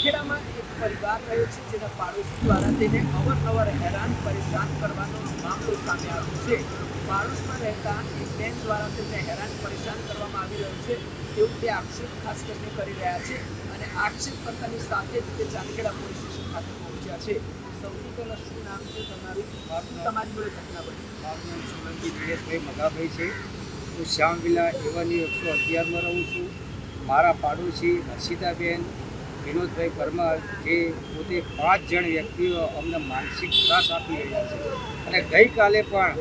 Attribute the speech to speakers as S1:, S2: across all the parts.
S1: ચાંદખેડામાં એક પરિવાર રહ્યો છે જેના પાડોશી દ્વારા તેને અવારનવાર હેરાન પરેશાન કરવાનો મામલો સામે આવ્યો છે. પાડોશમાં રહેતા એક બેન દ્વારા તેમને હેરાન પરેશાન કરવામાં આવી રહ્યું છે. તેવું તે આક્ષેપ ખાસ કરીને કરી રહ્યા છે અને આક્ષેપ કરતાની સાથે જ તે ચાંદખેડા પોલીસ સ્ટેશન ખાતે પહોંચ્યા છે. સૌથી પહેલાં શું નામ છે તમારું? તમારી જોડે ઘટના બની.
S2: મારું નામ સોલંકી દિનેશભાઈ મગાભાઈ છે. હું શ્યામ વિલા એવાની એકસો અગિયારમાં રહું છું. મારા પાડોશી હર્ષિતાબેન વિનોદભાઈ પરમાર જે પોતે પાંચ જણ વ્યક્તિઓ અમને માનસિક ત્રાસ આપી રહ્યા છે. અને ગઈકાલે પણ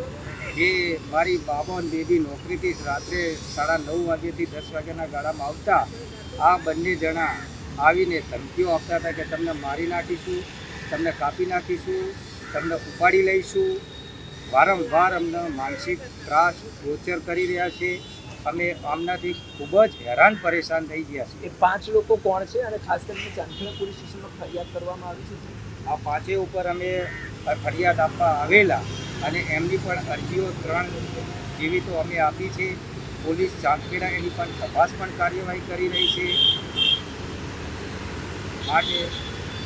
S2: જે મારી બાબા અને બેબી નોકરીથી રાત્રે સાડા નવ વાગ્યાથી દસ વાગ્યાના ગાળામાં આવતા, આ બંને જણા આવીને ધમકીઓ આપતા હતા કે તમને મારી નાખીશું, તમને કાપી નાખીશું, તમને ઉપાડી લઈશું. વારંવાર અમને માનસિક ત્રાસ, ટોર્ચર કરી રહ્યા છે. અમે આમનાથી ખૂબ જ હેરાન પરેશાન થઈ ગયા છીએ.
S1: એ પાંચ લોકો કોણ છે અને ખાસ કરીને ચાંદખેડા પોલીસ સ્ટેશનમાં ફરિયાદ કરવામાં આવી છે
S2: આ પાંચે ઉપર અમે ફરિયાદ આપવા આવેલા અને એમની પણ અરજીઓ ત્રણ જેવી તો અમે આપી છે. પોલીસ ચાંદખેડા એની પણ તપાસ પણ કાર્યવાહી કરી રહી છે. માટે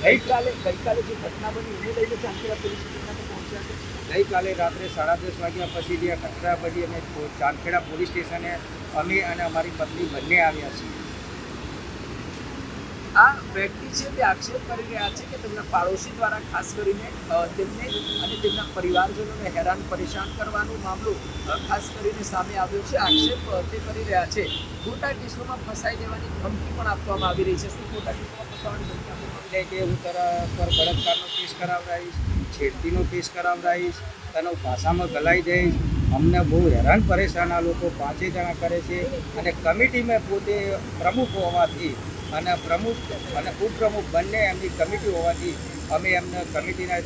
S1: ગઈકાલે ગઈકાલે જે ઘટના બની એને લઈને ચાંદખેડા પોલીસ સ્ટેશન પહોંચ્યા છે.
S2: ગઈકાલે રાત્રે સાડા દસ વાગ્યા પછી જે ઘટના બની અને ચાંદખેડા પોલીસ સ્ટેશને અમે અને અમારી પત્ની બંને આવ્યા છીએ.
S1: આ વ્યક્તિ છે તે આક્ષેપ કરી રહ્યા છે કે તેમના પાડોશી દ્વારા ખાસ કરીને તેમને અને તેમના પરિવારજનોને હેરાન પરેશાન કરવાનો મામલો ખાસ કરીને સામે આવ્યો છે. આક્ષેપ તે કરી રહ્યા છે. ખોટા કેસોમાં ફસાઈ દેવાની ધમકી પણ આપવામાં આવી રહી છે. શું ખોટા કેસોમાં ફસાવાની ધમકી આપવામાં આવી
S2: કે હું તારા પર બળાત્કારનો કેસ કરાવડાવીશ, છેડતીનો કેસ કરાવડાવીશ, તને ભાષામાં ગલાઈ દઈશ. અમને બહુ હેરાન પરેશાન આ લોકો પાંચે જણા કરે છે અને કમિટીમાં પોતે પ્રમુખ હોવાથી અને પ્રમુખ અને ઉપપ્રમુખ બંને એમની કમિટી હોવાથી અમે એમને કમિટીના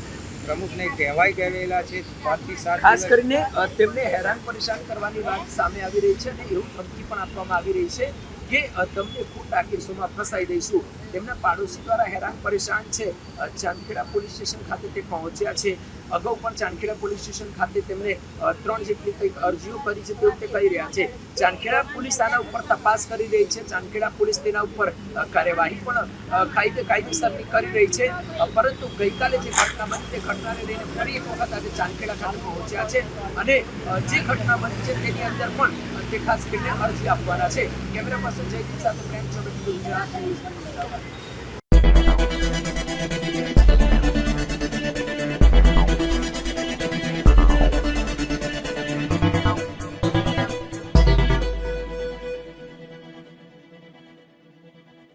S2: પ્રમુખને કહેવાય ગયેલા છે. વાતથી સાથે
S1: ખાસ કરીને તેમને હેરાન પરેશાન કરવાની વાત સામે આવી રહી છે અને એવું ધમકી પણ આપવામાં આવી રહી છે. કે તમને ખોટા કેસોમાં ફસાઈ દઈશું. તેમના પાડોશી દ્વારા હેરાન પરેશાન છે. ચાંદખેડા પોલીસ સ્ટેશન ખાતે તે પહોંચ્યા છે. અગાઉ પણ ચાંદખેડા પોલીસ સ્ટેશન ખાતે તેમણે ત્રણ જેટલી કંઈક અરજીઓ કરી છે તેવું તે કહી રહ્યા છે. ચાંદખેડા પોલીસ આના ઉપર તપાસ કરી રહી છે. ચાંદખેડા પોલીસ તેના ઉપર કાર્યવાહી પણ કાયદે, કાયદેસરની કરી રહી છે. પરંતુ ગઈકાલે જે ઘટના બની, તે ઘટનાને લઈને ફરી એક વખત આજે ચાંદખેડા ખાતે પહોંચ્યા છે. અને જે ઘટના બની છે, તેની અંદર પણ તે ખાસ કરીને અરજી આપવાના છે. કેમેરા પર્સન જયદીપ સાથે પ્રેમ ચોબે